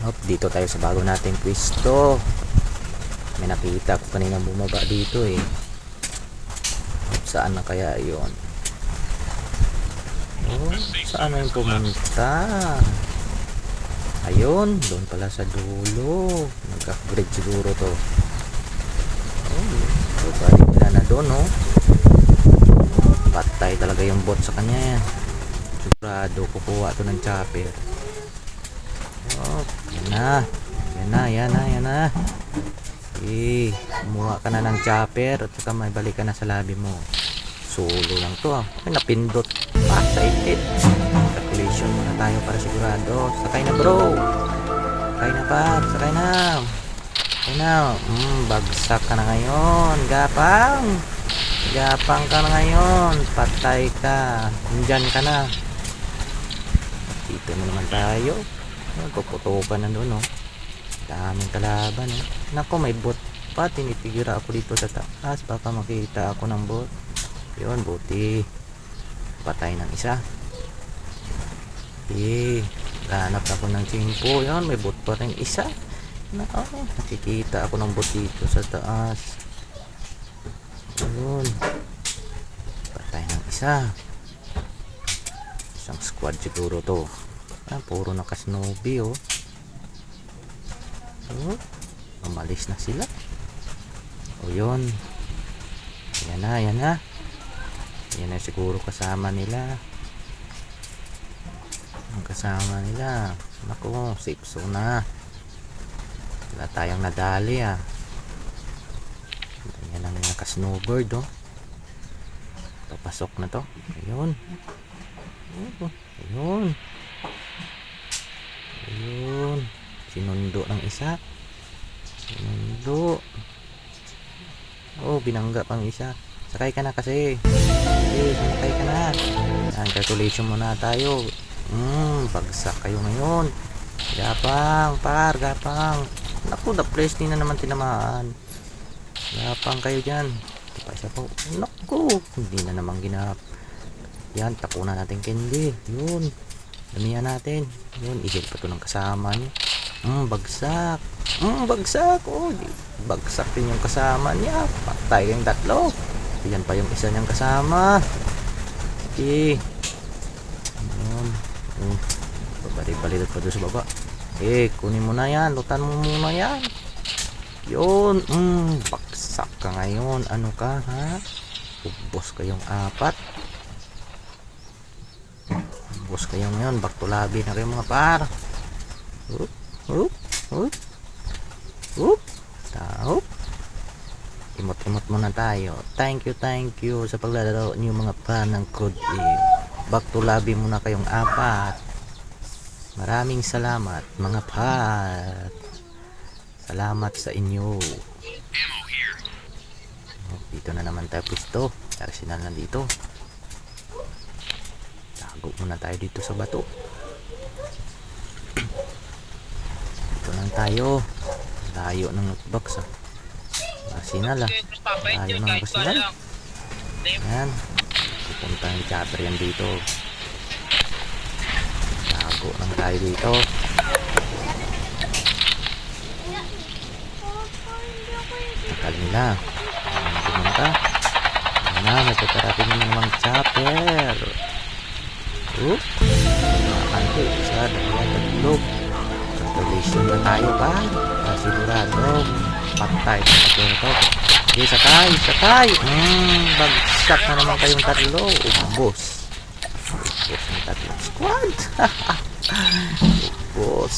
Hop, dito tayo sa bago nating pwesto. May nakita ko kanina bumaba dito eh. Saan na kaya yon? Oh, saan na yung pumunta? Ayun, doon pala sa dulo. Nag-upgrade siguro to. Oh, so nila na doon, no? Patay talaga yung bot sa kanya yan. Sigurado, kukuha to ng chopper. Oh, yan na. Yan na, yan na, yan na. Eh, kumuha ka na ng chopper at saka may balik ka na sa labi mo. Solo lang to ah. Ay, napindot. Excited. Calculation muna tayo para sigurado. Sakay na bro. Sakay na pa. Sakay na. Sakay na. Mm, bagsak ka na ngayon. Gapang. Gapang ka na ngayon. Patay ka. Nandyan ka na. Dito na naman tayo. Puputukan na doon, oh. Daming kalaban, eh. Nako, may bot pa. Tinitigira ako dito sa taas. Baka makita ako ng bot. Yun, buti. Patay ng isa. Eh, hanap ako ng chimpo. Yun, may bot pa rin isa. Nako, nakikita ako ng bot dito sa taas. Yun. Patay ng isa. Isang squad siguro to. Ah, puro nakasnowy oh. Oh, umalis na sila. O yun. Yan na, yan na. Yan na siguro kasama nila. Ang kasama nila. Naku, safe zone na. Wala tayong nadali ah. Yan ang naka-snowboard oh. Papasok na to. Ayun. Oh, ayun. Ayun. Sinundo ng isa. Sinundo. Oh, binangga pang isa. Sakay ka na kasi. Okay, sakay ka na. Yan, calculation muna tayo. Hmm, bagsak kayo ngayon. Gapang, par, gapang. Naku, the place din na naman tinamaan. Gapang kayo dyan. Pa isa po. Naku, hindi na naman ginap. Yan, takunan natin candy. Yun. Damihan natin. Yun, ihil pa to ng kasama niya. Hmm, bagsak. Hmm, bagsak. Oh, di, bagsak din yung kasama niya. Patay kayong tatlo. Yan pa yung isa niyang kasama. Okay. Yun. Hmm. Babalik-balik pa doon sa baba. Eh, kunin mo na yan. Lutan mo muna yan. Yun. Hmm, bagsak ka ngayon. Ano ka, ha? Ubos kayong apat. Ubos kayo ngayon. Lobby na kayo mga par. Oop, oop, oop. Oop. Taop. Imot-imot muna tayo. Thank you, thank you sa paglalaro niyo mga pan ng Code Game. Back to lobby muna kayong apat. Maraming salamat mga pat. Salamat sa inyo. Oh, Dito na naman tayo pwesto. Arsenal na dito. Tago muna tayo dito sa bato. Dito lang tayo. Layo ng notebox ah. Arsenal ah. Layo ng Arsenal. Yan. Pupunta ng chopper yan dito. Tago lang tayo dito. Takal nila. Pumunta. Na, nagkakarating na namang chopper. Oop. Kanto, isa, dalawa, tatlo. Calculation na tayo pa. Para sigurado. Patay. Tatlo na to. Okay, sakay, sakay. Hmm, bagsak na naman kayong tatlo. Ubos. Ubos ng tatlo. Squad. Ubos.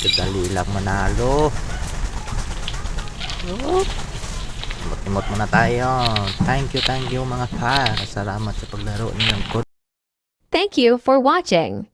Kadali lang manalo. Oop. Imot-imot muna tayo. Thank you, thank you mga par. Salamat sa paglaro ninyong Thank you for watching.